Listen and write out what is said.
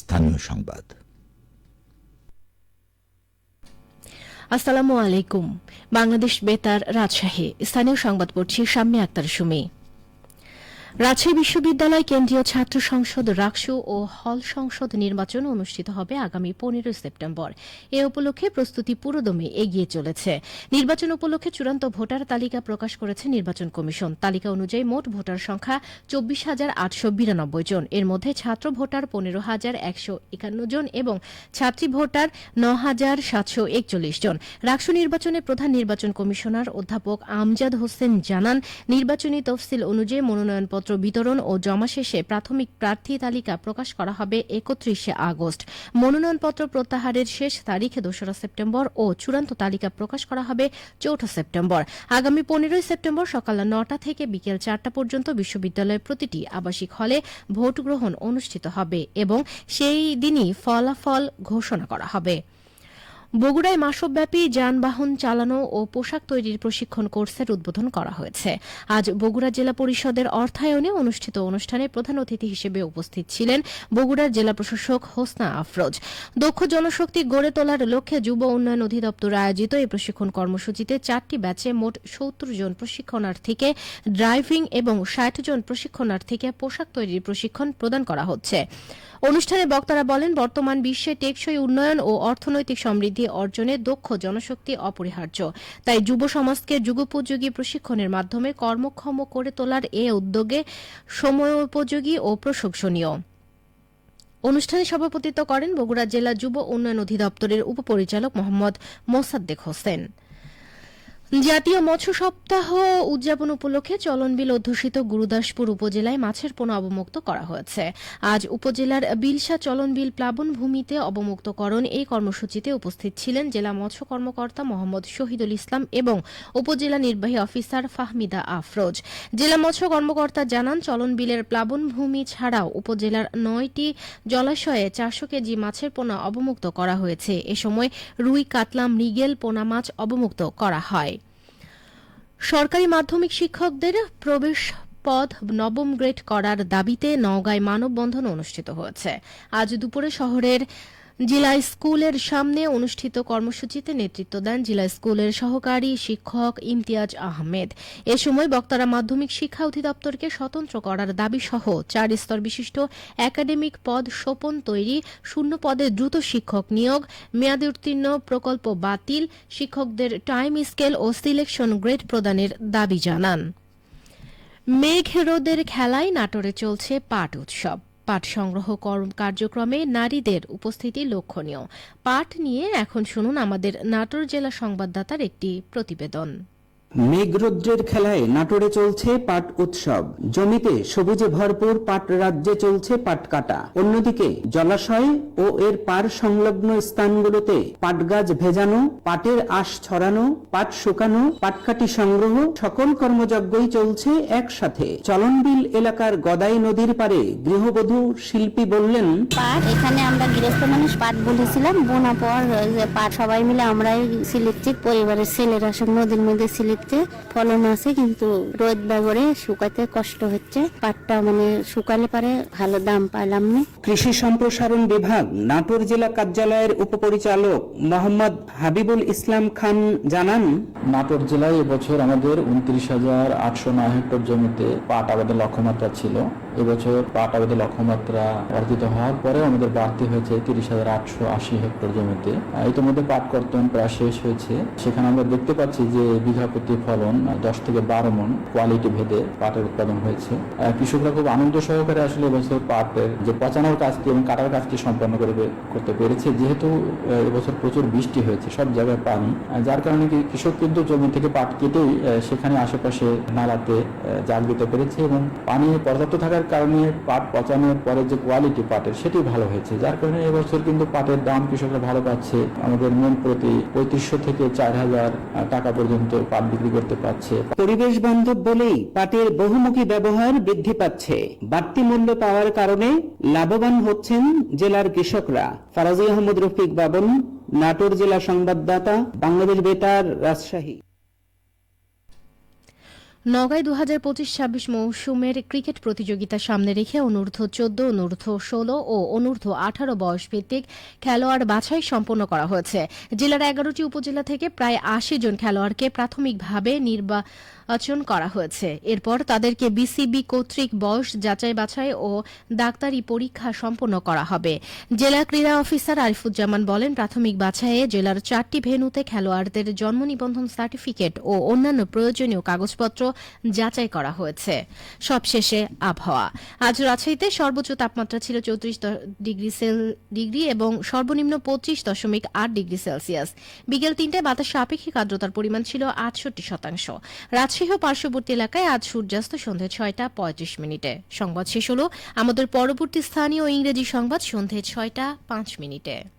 স্থানীয় সংবাদ। আসসালামু আলাইকুম। বাংলাদেশ বেতার রাজশাহী। স্থানীয় সংবাদ পড়ছি শাম্মী আক্তার সুমি। রাজশাহী বিশ্ববিদ্যালয় কেন্দ্রীয় ছাত্র সংসদ রাকসু ও হল সংসদ নির্বাচন অনুষ্ঠিত হবে আগামী পনেরো সেপ্টেম্বর। এ উপলক্ষে প্রস্তুতি পুরোদমে এগিয়ে চলেছে। নির্বাচন উপলক্ষে চূড়ান্ত ভোটার তালিকা প্রকাশ করেছে নির্বাচন কমিশন। তালিকা অনুযায়ী মোট ভোটার সংখ্যা চব্বিশ হাজার আটশো বিরানব্বই জন। এর মধ্যে ছাত্র ভোটার পনেরো হাজার একশো একান্ন জন এবং ছাত্রী ভোটার ন হাজার সাতশো একচল্লিশ জন। রাকসু নির্বাচনে প্রধান নির্বাচন কমিশনার অধ্যাপক আমজাদ হোসেন জানান, নির্বাচনী তফসিল অনুযায়ী মনোনয়নপত্র বিতরণ ও জমা শেষে প্রাথমিক প্রার্থী তালিকা প্রকাশ করা হবে একত্রিশে আগস্ট। মনোনয়নপত্র প্রত্যাহারের শেষ তারিখ দোসরা সেপ্টেম্বর ও চূড়ান্ত তালিকা প্রকাশ করা হবে চৌঠা সেপ্টেম্বর। আগামী পনেরোই সেপ্টেম্বর সকাল নটা থেকে বিকেল চারটা পর্যন্ত বিশ্ববিদ্যালয়ের প্রতিটি আবাসিক হলে ভোট গ্রহণ অনুষ্ঠিত হবে এবং সেই দিনই ফলাফল ঘোষণা করা হবে। বগুড়ায় মাসব্যাপী যানবাহন চালানো ও পোশাক তৈরির প্রশিক্ষণ কোর্সের উদ্বোধন করা হয়েছে। আজ বগুড়া জেলা পরিষদের অর্থায়নে অনুষ্ঠিত অনুষ্ঠানে প্রধান অতিথি হিসেবে উপস্থিত ছিলেন বগুড়ার জেলা প্রশাসক হোসনা আফরোজ। দক্ষ জনশক্তি গড়ে তোলার লক্ষ্যে যুব উন্নয়ন অধিদপ্তর আয়োজিত এই প্রশিক্ষণ কর্মসূচিতে চারটি ব্যাচে মোট সত্তর জন প্রশিক্ষণার্থীকে ড্রাইভিং এবং ষাট জন প্রশিক্ষণার্থীকে পোশাক তৈরির প্রশিক্ষণ প্রদান করা হচ্ছে। অনুষ্ঠানে বক্তারা বলেন, বর্তমান বিশ্বে টেকসই উন্নয়ন ও অর্থনৈতিক সমৃদ্ধি অর্জনে দক্ষ জনশক্তি অপরিহার্য। তাই যুব সমাজকে যুগোপযোগী প্রশিক্ষণের মাধ্যমে কর্মক্ষম করে তোলার এ উদ্যোগে সময়োপযোগী ও প্রশংসনীয়। অনুষ্ঠানে সভাপতিত্ব করেন বগুড়া জেলা যুব উন্নয়ন অধিদপ্তরের উপপরিচালক মোহাম্মদ মোসাদ্দেক হোসেন। জাতীয় মৎস্য সপ্তাহ উদযাপন উপলক্ষে চলনবিল অধ্যুষিত গুরুদাসপুর উপজেলায় মাছের পোনা অবমুক্ত করা হয়েছে। আজ উপজেলার বিলসা চলনবিল প্লাবন ভূমিতে অবমুক্তকরণ এই কর্মসূচিতে উপস্থিত ছিলেন জেলা মৎস্য কর্মকর্তা মোহাম্মদ শহীদুল ইসলাম এবং উপজেলা নির্বাহী অফিসার ফাহমিদা আফরোজ। জেলা মৎস্য কর্মকর্তা জানান, চলনবিলের প্লাবন ভূমি ছাড়াও উপজেলার নয়টি জলাশয়ে চারশো কেজি মাছের পোনা অবমুক্ত করা হয়েছে। এ সময় রুই কাতলা মৃগেল পোনা মাছ অবমুক্ত করা হয়। সরকারি মাধ্যমিক শিক্ষকদের প্রবেশ পদ নবম গ্রেড করার দাবিতে নওগাঁয় মানববন্ধন অনুষ্ঠিত হয়েছে। আজ দুপুরে শহরের জেলা স্কুলের সামনে অনুষ্ঠিত কর্মসূচিতে নেতৃত্ব দেন জেলা স্কুলের সহকারী শিক্ষক ইমতিয়াজ আহমেদ। এ সময় বক্তারা মাধ্যমিক শিক্ষা অধিদপ্তরকে স্বতন্ত্র করার দাবি সহ চার স্তর বিশিষ্ট একাডেমিক পদ সোপন তৈরি, শূন্য পদে দ্রুত শিক্ষক নিয়োগ, মেয়াদে উত্তীর্ণ প্রকল্প বাতিল, শিক্ষকদের টাইম স্কেল ও সিলেকশন গ্রেড প্রদানের দাবি জানান। মেঘ রোদের খেলায় নাটোরে চলছে পাট উৎসব। পাট সংগ্রহ কর্ম- কার্যক্রমে নারীদের উপস্থিতি লক্ষণীয়। পাট নিয়ে এখন শুনুন আমাদের নাটোর জেলা সংবাদদাতার একটি প্রতিবেদন। মেঘরৌদ্রের খেলায় নাটোরে চলছে পাট উৎসব। জমিতে সবুজে ভরপুর পাট রাজ্যে চলছে পাট কাটা। অন্যদিকে জলাশয় ও এর পার সংলগ্ন স্থানগুলোতে পাট গাছ ভেজানো, পাটের আশ ছড়ানো, পাট শুকানো পাটকাটি সংগ্রহ সকল কর্মযজ্ঞই চলছে একসাথে। চলনবিল এলাকার গদাই নদীর পারে গৃহবধূ শিল্পী বললেন, পাট, এখানে আমরা গৃহস্থ মানুষ পাট বলেছিলাম বোনা পর পাট সবাই মিলে আমরাই সিলেক্টে পরিবারের ছেলেরা সব নদীর মধ্যে সিলেক্টে ফলন আছে কিন্তু রোদ ব্যবহারে শুকাতে কষ্ট হচ্ছে। পাটটা মানে শুকালে পারে ভালো দাম পাইলাম না। কৃষি সম্প্রসারণ বিভাগ নাটোর জেলা কার্যালয়ের উপপরিচালক মোহাম্মদ হাবিবুল ইসলাম খান জানান নাটোর জেলায় এবছর আমাদের উনত্রিশ হাজার আটশো নয় হেক্টর জমিতে পাট আবাদের লক্ষ্যমাত্রা ছিল। এবছর পাট আবাদের লক্ষ্যমাত্রা অর্জিত হওয়ার পরে আমাদের বাড়তি হয়েছে তিরিশ হাজার আটশো আশি হেক্টর জমিতে। ইতিমধ্যে পাট কর্তন প্রায় শেষ হয়েছে। সেখানে আমরা দেখতে পাচ্ছি যে বিঘা প্রতি ফলন দশ থেকে বারো মন কোয়ালিটি ভেদে পাটের উৎপাদন হয়েছে। কৃষকরা খুব আনন্দ সহকারে আসলে এবছর পাটের যে পচানোর কাজটি এবং কাটার কাজটি সম্পন্ন করে করতে পেরেছে। যেহেতু এবছর প্রচুর বৃষ্টি হয়েছে সব জায়গায় পানি। যার কারণে কৃষক কিন্তু জমি থেকে পাট কেটেই সেখানে আশেপাশে নালাতে জাগ দিতে পেরেছে এবং পানি পর্যাপ্ত থাকার কারণে পাট পচানোর পরে যে কোয়ালিটি পাটের সেটি ভালো হয়েছে। যার কারণে এবছর কিন্তু পাটের দাম কৃষকরা ভালো পাচ্ছে। আমাদের মন প্রতি পঁয়ত্রিশশো থেকে চার হাজার টাকা পর্যন্ত পাট বিক্রি করতে পারছে। পরিবেশ বান্ধব বলেই পাটের বহুমুখী ব্যবহার বৃদ্ধি পাচ্ছে। বাড়তি মূল্য পাওয়ার কারণে লাভবান হচ্ছেন জেলার কৃষকরা। ফারাজি আহমদ রফিক বাবন, নাটোর জেলা সংবাদদাতা, বাংলাদেশ বেতার, রাজশাহী। নগাঁয় দু হাজার পঁচিশ ছাব্বিশ মৌসুমের ক্রিকেট প্রতিযোগিতা সামনে রেখে অনূর্ধ্ব চোদ্দ, অনূর্ধ্ব ষোলো ও অনূর্ধ্ব আঠারো বয়স ভিত্তিক খেলোয়াড় বাছাই সম্পন্ন করা হয়েছে। জেলার এগারোটি উপজেলা থেকে প্রায় আশি জন খেলোয়াড়কে প্রাথমিকভাবে নির্বাচন করা হয়েছে। এরপর তাদেরকে বিসিবি কর্তৃক বয়স যাচাই বাছাই ও ডাক্তারি পরীক্ষা সম্পন্ন করা হবে। জেলা ক্রীড়া অফিসার আরিফুজ্জামান বলেন, প্রাথমিক বাছাইয়ে জেলার চারটি ভেন্যুতে খেলোয়াড়দের জন্ম নিবন্ধন সার্টিফিকেট ও অন্যান্য প্রয়োজনীয় কাগজপত্র যাচাই করা হয়েছে। সবশেষে আবহাওয়া। আজ রাজশাহীতে সর্বোচ্চ তাপমাত্রা ছিল চৌত্রিশ ডিগ্রি ডিগ্রি এবং সর্বনিম্ন পঁচিশ দশমিক আট ডিগ্রি সেলসিয়াস। বিকেল তিনটায় বাতাসে আপেক্ষিক আর্দ্রতার পরিমাণ ছিল আটষট্টি শতাংশ। রাজশাহী ও পার্শ্ববর্তী এলাকায় আজ সূর্যাস্ত সন্ধে ছয়টা পঁয়ত্রিশ মিনিটে। সংবাদ শেষ হল আমাদের পরবর্তী স্থানীয় ইংরেজি সংবাদ সন্ধে ছয়টা পাঁচ মিনিটে।